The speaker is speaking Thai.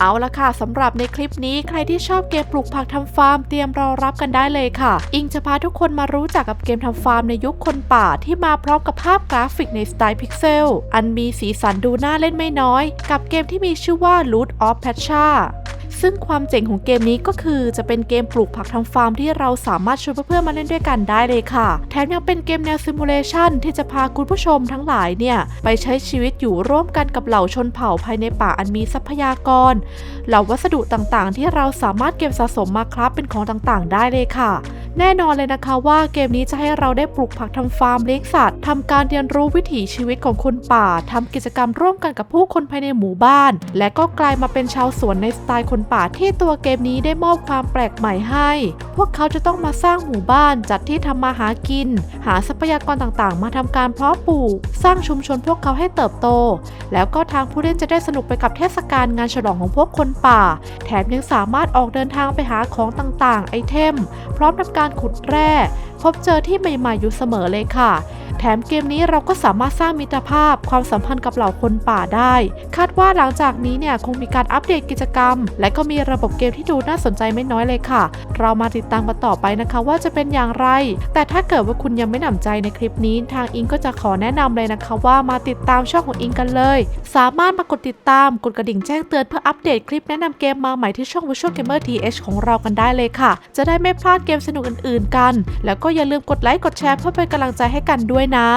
เอาละค่ะสำหรับในคลิปนี้ใครที่ชอบเกมปลูกผักทำฟาร์มเตรียมรอรับกันได้เลยค่ะ อิงจะพาทุกคนมารู้จักกับเกมทำฟาร์มในยุคคนป่าที่มาพร้อมกับภาพกราฟิกในสไตล์พิกเซลอันมีสีสันดูน่าเล่นไม่น้อย กับเกมที่มีชื่อว่า Loot of patcha ซึ่งความเจ๋งของเกมนี้ก็คือจะเป็นเกมปลูกผักทำฟาร์มที่เราสามารถชวนเพื่อนๆมาเล่นด้วยกันได้เลยค่ะ แถมยังเป็นเกมแนวซิมูเลชันที่จะพาคุณผู้ชมทั้งหลายเนี่ยไปใช้ชีวิตอยู่ร่วมกันกับเหล่าชนเผ่าภายในป่าอันมีทรัพยากร เหล่าวัสดุต่างๆ ที่เราสามารถเก็บสะสมมาครับเป็นของต่างๆ ได้เลยค่ะ แน่นอนเลยนะคะว่าเกมนี้จะให้เราได้ปลูกผักทำฟาร์มเลี้ยงสัตว์ทำการเรียนรู้วิถีชีวิตของคนป่าทำกิจกรรมร่วมกันกับผู้คนภายในหมู่บ้าน และก็กลายมาเป็นชาวสวนในสไตล์คนป่าที่ตัวเกมนี้ได้มอบความแปลกใหม่ให้ พวกเขาจะต้องมาสร้างหมู่บ้านจัดที่ทำมาหากิน หาทรัพยากรต่างๆ มาทำการเพาะปลูก สร้างชุมชนพวกเขาให้เติบโต แล้วก็ทางผู้เล่นจะได้สนุกไปกับเทศกาลงานฉลองของพวกคนป่า แถมยังสามารถออกเดินทางไปหาของต่างๆ ไอเทม พร้อมทำการขุดแร่ พบเจอที่ใหม่ๆอยู่เสมอเลยค่ะ ถมเกมนี้เราก็สามารถสร้างมิตรภาพความสัมพันธ์กับเหล่าคนป่าได้ คาดว่าหลังจากนี้เนี่ยคงมีการอัปเดตกิจกรรม และก็มีระบบเกมที่ดูน่าสนใจไม่น้อยเลยค่ะ เรามาติดตามกันต่อไปนะคะว่าจะเป็นอย่างไร แต่ถ้าเกิดว่าคุณยังไม่หนำใจในคลิปนี้ ทางอิงก็จะขอแนะนำเลยนะคะว่ามาติดตามช่องของอิงกันเลย สามารถมากดติดตามกดกระดิ่งแจ้งเตือนเพื่ออัปเดตคลิปแนะนำเกมมาใหม่ที่ช่อง Visual Gamer TH ของเรากันได้เลยค่ะ จะได้ไม่พลาดเกมสนุกอื่น ๆ กัน แล้วก็อย่าลืมกดไลค์กดแชร์เพื่อเป็นกำลังใจให้กันด้วยนะ